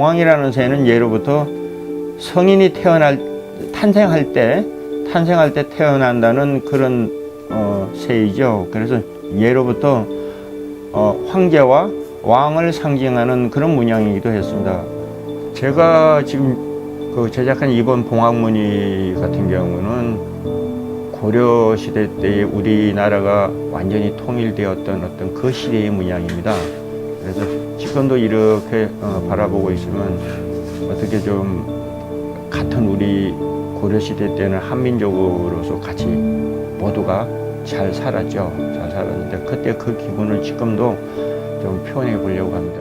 봉황이라는 새는 예로부터 성인이 태어날 탄생할 때 탄생할 때 태어난다는 그런 어, 새이죠. 그래서 예로부터 어, 황제와 왕을 상징하는 그런 문양이기도 했습니다. 제가 지금 그 제작한 이번 봉황무늬 같은 경우는 고려 시대 때 우리나라가 완전히 통일되었던 어떤 그 시대의 문양입니다. 그래서 지금도 이렇게 어, 바라보고 있으면 어떻게 좀 같은 우리 고려 시대 때는 한민족으로서 같이 모두가 잘 살았죠. 잘 살았는데 그때 그 기분을 지금도 좀 표현해 보려고 합니다.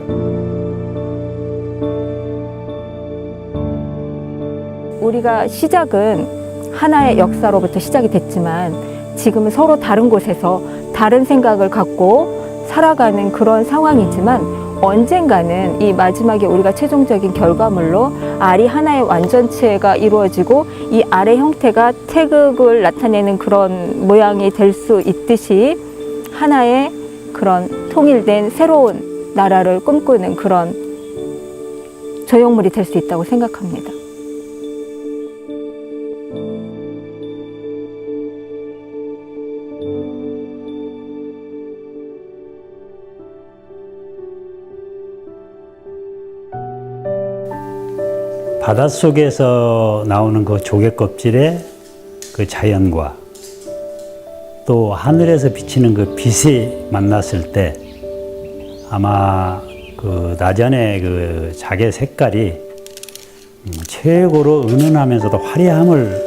우리가 시작은 하나의 역사로부터 시작이 됐지만 지금은 서로 다른 곳에서 다른 생각을 갖고 살아가는 그런 상황이지만 언젠가는 이 마지막에 우리가 최종적인 결과물로 알이 하나의 완전체가 이루어지고 이 알의 형태가 태극을 나타내는 그런 모양이 될 수 있듯이 하나의 그런 통일된 새로운 나라를 꿈꾸는 그런 조형물이 될 수 있다고 생각합니다. 바닷속에서 나오는 그 조개 껍질의 그 자연과 또 하늘에서 비치는 그 빛이 만났을 때 아마 그 나전의 그 자개 색깔이 음, 최고로 은은하면서도 화려함을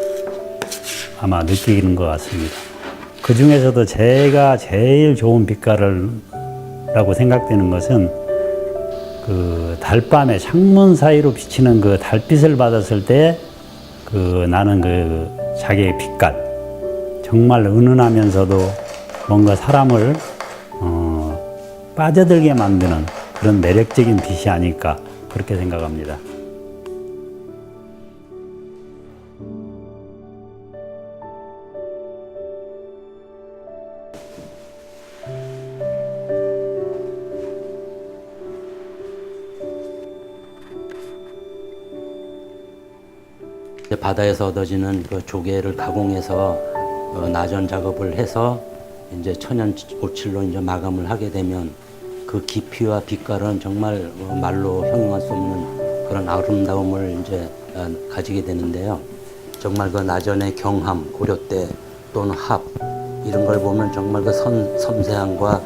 아마 느끼는 것 같습니다. 그 중에서도 제가 제일 좋은 빛깔을 라고 생각되는 것은 그 달밤에 창문 사이로 비치는 그 달빛을 받았을 때 그 나는 그 자기의 빛깔 정말 은은하면서도 뭔가 사람을 어, 빠져들게 만드는 그런 매력적인 빛이 아닐까 그렇게 생각합니다. 바다에서 얻어지는 그 조개를 가공해서 어, 나전 작업을 해서 이제 천연 오칠로 이제 마감을 하게 되면 그 깊이와 빛깔은 정말 어, 말로 형용할 수 없는 그런 아름다움을 이제 어, 가지게 되는데요. 정말 그 나전의 경함, 고려 때 또는 합 이런 걸 보면 정말 그 선, 섬세함과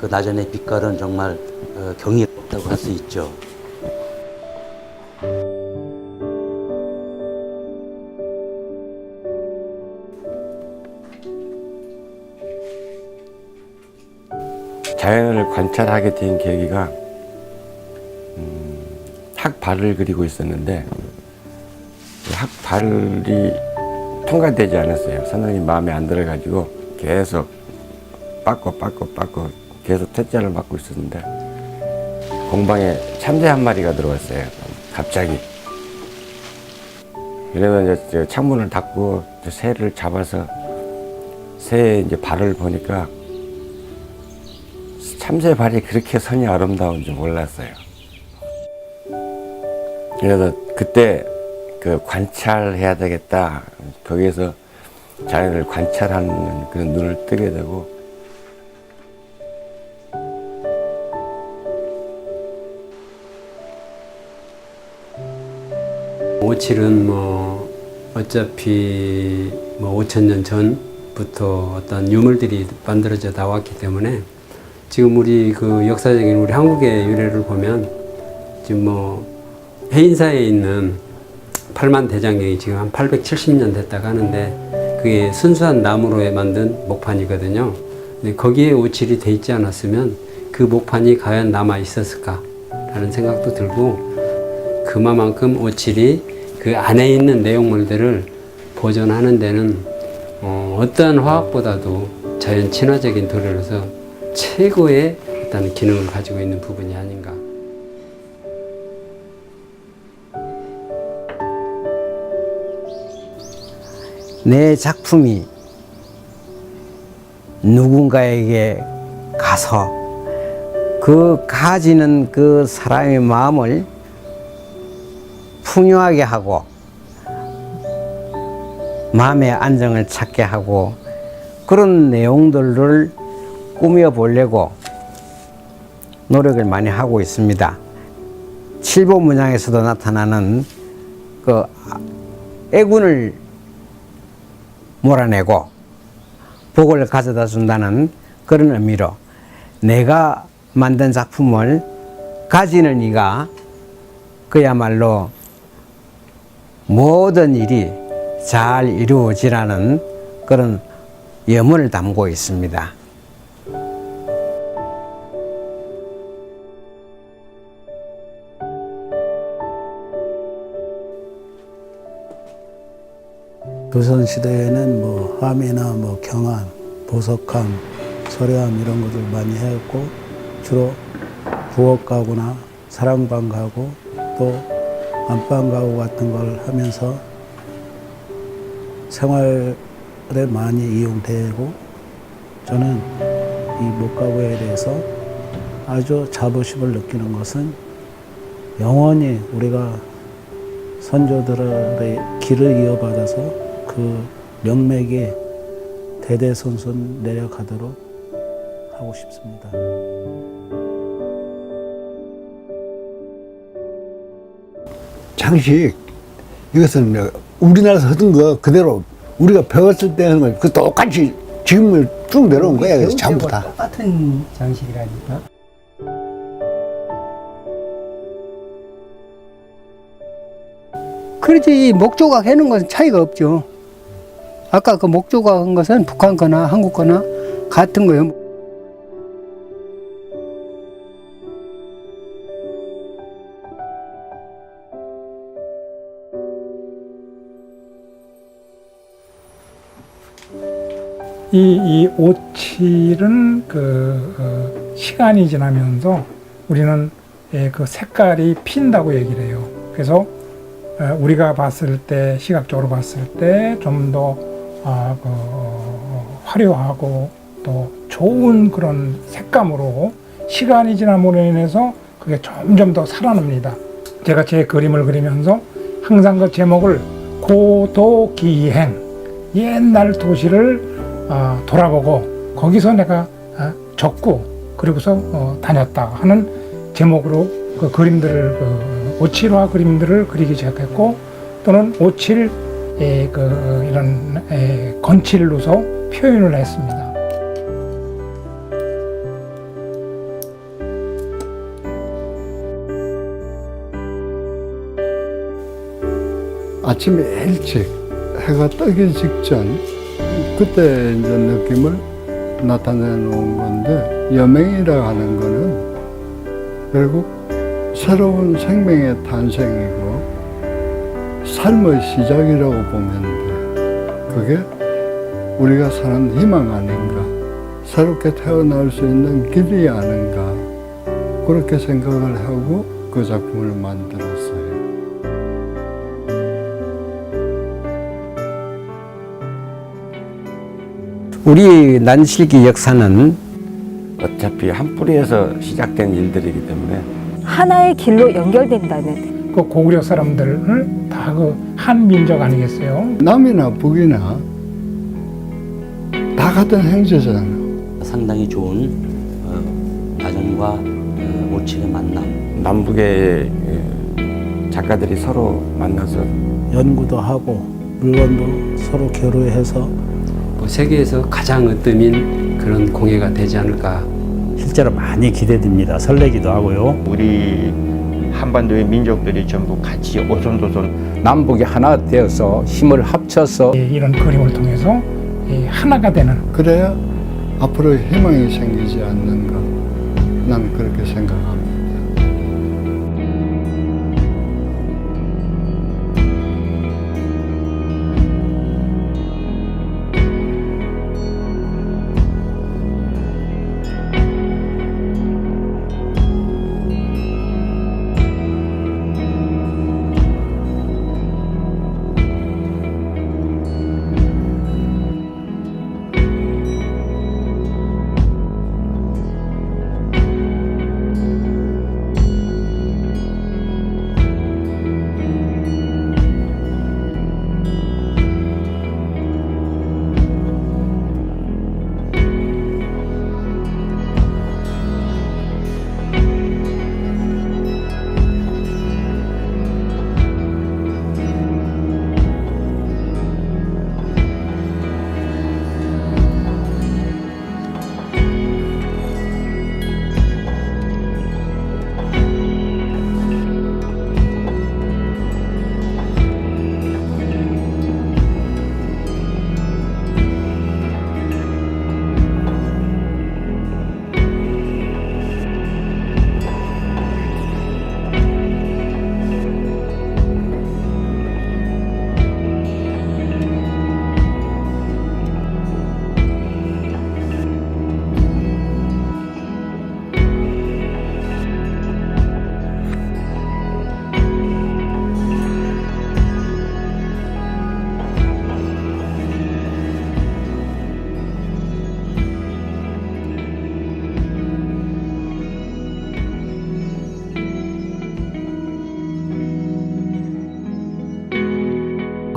그 나전의 빛깔은 정말 어, 경이롭다고 할 수 있죠. 자연을 관찰하게 된 계기가 음, 학발을 그리고 있었는데 그 학발이 통과되지 않았어요. 선생님 마음에 안 들어가지고 계속 빠꿔 빠꿔 빠꿔 계속 퇴짜를 맞고 있었는데 공방에 참새 한 마리가 들어왔어요. 갑자기. 그래서 이제 저 창문을 닫고 저 새를 잡아서 새의 이제 발을 보니까 참새 발이 그렇게 선이 아름다운 줄 몰랐어요. 그래서 그때 그 관찰해야 되겠다. 거기에서 자연을 관찰하는 그런 눈을 뜨게 되고 오칠은 뭐 어차피 뭐 5천 년 전부터 어떤 유물들이 만들어져 나왔기 때문에 지금 우리 그 역사적인 우리 한국의 유래를 보면 지금 뭐 해인사에 있는 팔만 대장경이 지금 한 870년 됐다고 하는데 그게 순수한 나무로 만든 목판이거든요. 근데 거기에 오칠이 돼 있지 않았으면 그 목판이 과연 남아 있었을까라는 생각도 들고 그만큼 오칠이 그 안에 있는 내용물들을 보존하는 데는 어, 어떠한 화학보다도 자연 친화적인 도료로서 최고의 어떤 기능을 가지고 있는 부분이 아닌가. 내 작품이 누군가에게 가서 그 가지는 그 사람의 마음을 풍요하게 하고 마음의 안정을 찾게 하고 그런 내용들을 꾸며 보려고 노력을 많이 하고 있습니다. 칠보 문양에서도 나타나는 그 애군을 몰아내고 복을 가져다 준다는 그런 의미로 내가 만든 작품을 가지는 이가 그야말로 모든 일이 잘 이루어지라는 그런 염원을 담고 있습니다. 조선 시대에는 뭐 함이나 뭐 경함, 보석함, 소래함 이런 것들 많이 해왔고 주로 부엌 가구나 사랑방 가구 또 안방 가구 같은 걸 하면서 생활에 많이 이용되고 저는 이 목가구에 대해서 아주 자부심을 느끼는 것은 영원히 우리가 선조들의 길을 이어받아서 그 명맥이 대대손손 내려가도록 하고 싶습니다. 장식 이것은 우리나라에서 하던 거 그대로 우리가 배웠을 때 하는 거그 똑같이 지금을 쭉 내려온 거야 그래서 전부 다 똑같은 장식이라니까. 그렇지 이 목조각 해놓은 것은 차이가 없죠. 아까 그 목조각 한 것은 북한 거나 한국 거나 같은 거예요. 이, 이 오칠은 그 어, 시간이 지나면서 우리는 예, 그 색깔이 핀다고 얘기를 해요. 그래서 어, 우리가 봤을 때 시각적으로 봤을 때 좀더 아, 그, 어, 화려하고 또 좋은 그런 색감으로 시간이 지남으로 인해서 그게 점점 더 살아납니다. 제가 제 그림을 그리면서 항상 그 제목을 고도기행 옛날 도시를 어, 돌아보고 거기서 내가 어, 적고 그리고서 어, 다녔다 하는 제목으로 그 그림들을 그 오칠화 그림들을 그리기 시작했고 또는 오칠 에, 그 이런 에, 건칠로서 표현을 했습니다. 아침에 일찍 해가 뜨기 직전 그때 이제 느낌을 나타내 놓은 건데 여맹이라 하는 거는 결국 새로운 생명의 탄생이고 삶의 시작이라고 보면 돼. 그게 우리가 사는 희망 아닌가. 새롭게 태어날 수 있는 길이 아닌가. 그렇게 생각을 하고 그 작품을 만들었어요. 우리 난실기 역사는 어차피 한 뿌리에서 시작된 일들이기 때문에 하나의 길로 연결된다는 그 고구려 사람들을 다 그 한 민족 아니겠어요? 남이나 북이나 다 같은 행제잖아. 상당히 좋은 어, 나전과 어, 오칠의 만남 남북의 예, 작가들이 서로 만나서 연구도 하고 물건도 서로 교류해서 뭐 세계에서 가장 으뜸인 그런 공예가 되지 않을까 실제로 많이 기대됩니다. 설레기도 하고요. 우리 한반도의 민족들이 전부 같이 오손도손 남북이 하나 되어서 힘을 합쳐서 예, 이런 그림을 통해서 예, 하나가 되는 그래야 앞으로 희망이 생기지 않는가. 난 그렇게 생각합니다.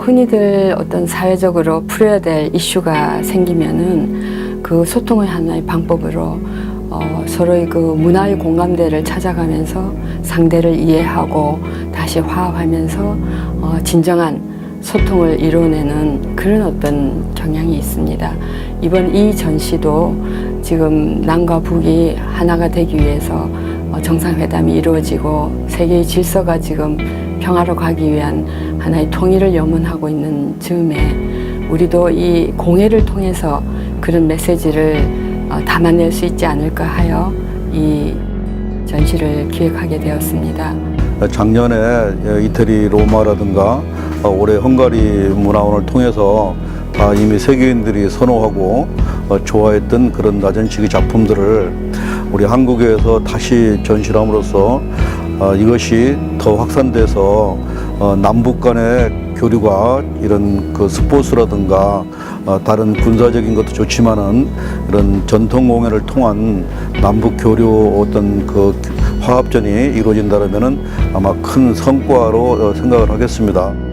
흔히들 어떤 사회적으로 풀어야 될 이슈가 생기면은 그 소통의 하나의 방법으로 어, 서로의 그 문화의 공감대를 찾아가면서 상대를 이해하고 다시 화합하면서 어, 진정한 소통을 이뤄내는 그런 어떤 경향이 있습니다. 이번 이 전시도 지금 남과 북이 하나가 되기 위해서 어, 정상회담이 이루어지고 세계의 질서가 지금 평화로 가기 위한 하나의 통일을 염원하고 있는 즈음에 우리도 이 공예를 통해서 그런 메시지를 어, 담아낼 수 있지 않을까 하여 이 전시를 기획하게 되었습니다. 작년에 이태리 로마라든가 어, 올해 헝가리 문화원을 통해서 다 이미 세계인들이 선호하고 어, 좋아했던 그런 나전식의 작품들을 우리 한국에서 다시 전시함으로써 어, 이것이 더 확산돼서 어, 남북 간의 교류가 이런 그 스포츠라든가 어, 다른 군사적인 것도 좋지만은 이런 전통 공연을 통한 남북 교류 어떤 그 화합전이 이루어진다면은 아마 큰 성과로 어, 생각을 하겠습니다.